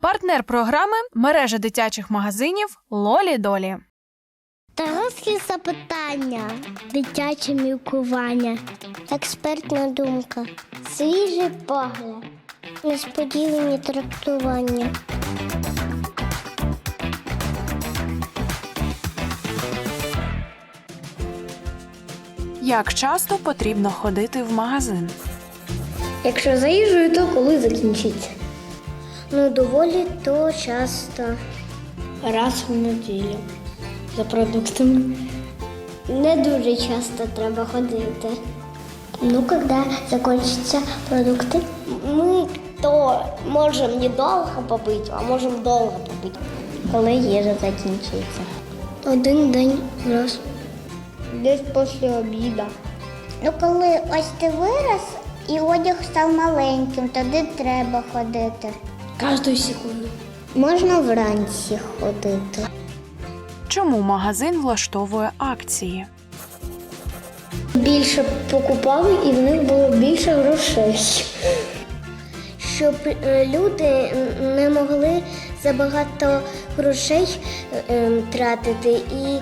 Партнер програми мережа дитячих магазинів Лолі Долі. Дорослі запитання, дитяче мілкування, експертна думка, свіжий погляд, несподівані трактування. Як часто потрібно ходити в магазин? Якщо за їжею, то коли закінчиться? Ну, доволі то часто. Раз в неділю. За продуктами. Не дуже часто треба ходити. Ну, коли закінчаться продукти. Ми то можемо недовго побити, а можемо довго побити. Коли їжа закінчується. Один день раз. Десь після обіду. Ну, коли ось ти вирос і одяг став маленьким, тоді треба ходити. Кожну секунду. Можна вранці ходити. Чому магазин влаштовує акції? Більше покупали і в них було більше грошей. Щоб е, люди не могли забагато грошей е, тратити, і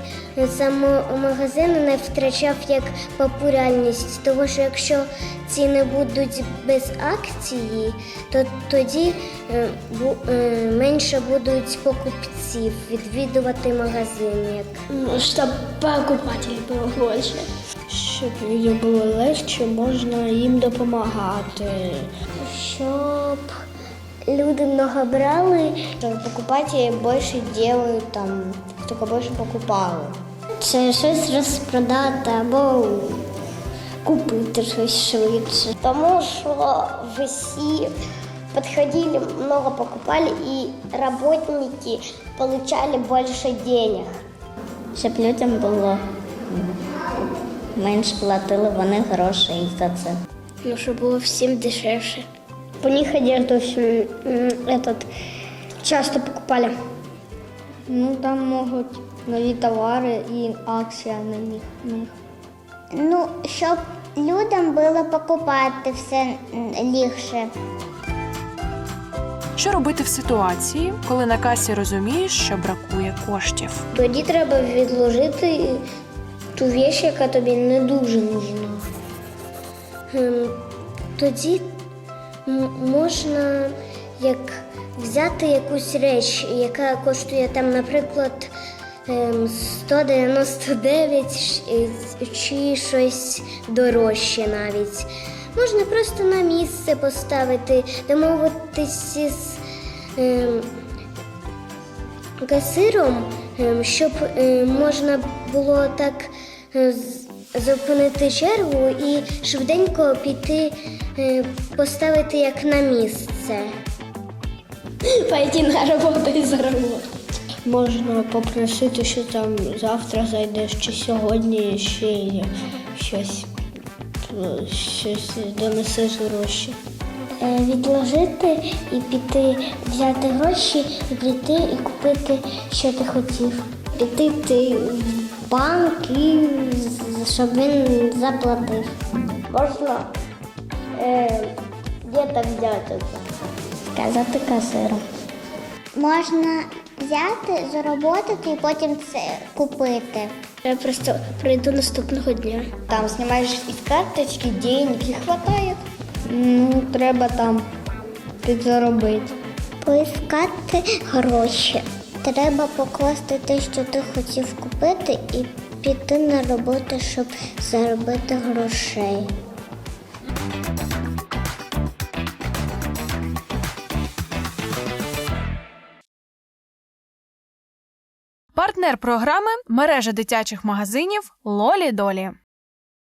сам магазин не втрачав як популярність. Тому що якщо ціни будуть без акції, то тоді е, бу- е, менше будуть покупців відвідувати магазин. Як Щоб покупателей було більше. Щоб людям було легше, можна їм допомагати. Щоб люди много брали, щоб покупателі більше делают, там, тільки більше покупали. Це щось розпродати або купити щось швидше. Тому що всі підходили, много покупали, і работники получали більше денег. Щоб людям було менше платили вони грошей за це. Ну, щоб було всім дешевше. По них одежду этот, часто покупали. Ну, там можуть нові товари і акція на них. Ну, щоб людям було покупати все легше. Що робити в ситуації, коли на касі розумієш, що бракує коштів? Тоді треба відложити ту віч, яка тобі не дуже нужна. Ем, Тоді можна як взяти якусь реч, яка коштує там, наприклад, ем, 199 е, чи щось дорожче навіть. Можна просто на місце поставити, домовитись з ем, касиром, ем, щоб можна було так е, зупинити чергу і швиденько піти е, поставити як на місце. Пойти на роботу і заробити. Можна попросити, що там завтра зайдеш чи сьогодні ще щось, щось донесеш гроші. Е, Відложити і піти взяти гроші, і прийти і купити, що ти хотів. Піти ти банк і щоб він заплатив. Можна е, де так взяти? Сказати касиру. Можна взяти, заработати і потім це купити. Я просто прийду наступного дня. Там знімаєш із карточки, денег і хватає. Ну, треба там підзаробити. Поіскати гроші. Треба покласти те, що ти хотів купити, і піти на роботу, щоб заробити грошей. Партнер програми мережа дитячих магазинів Лолі Долі.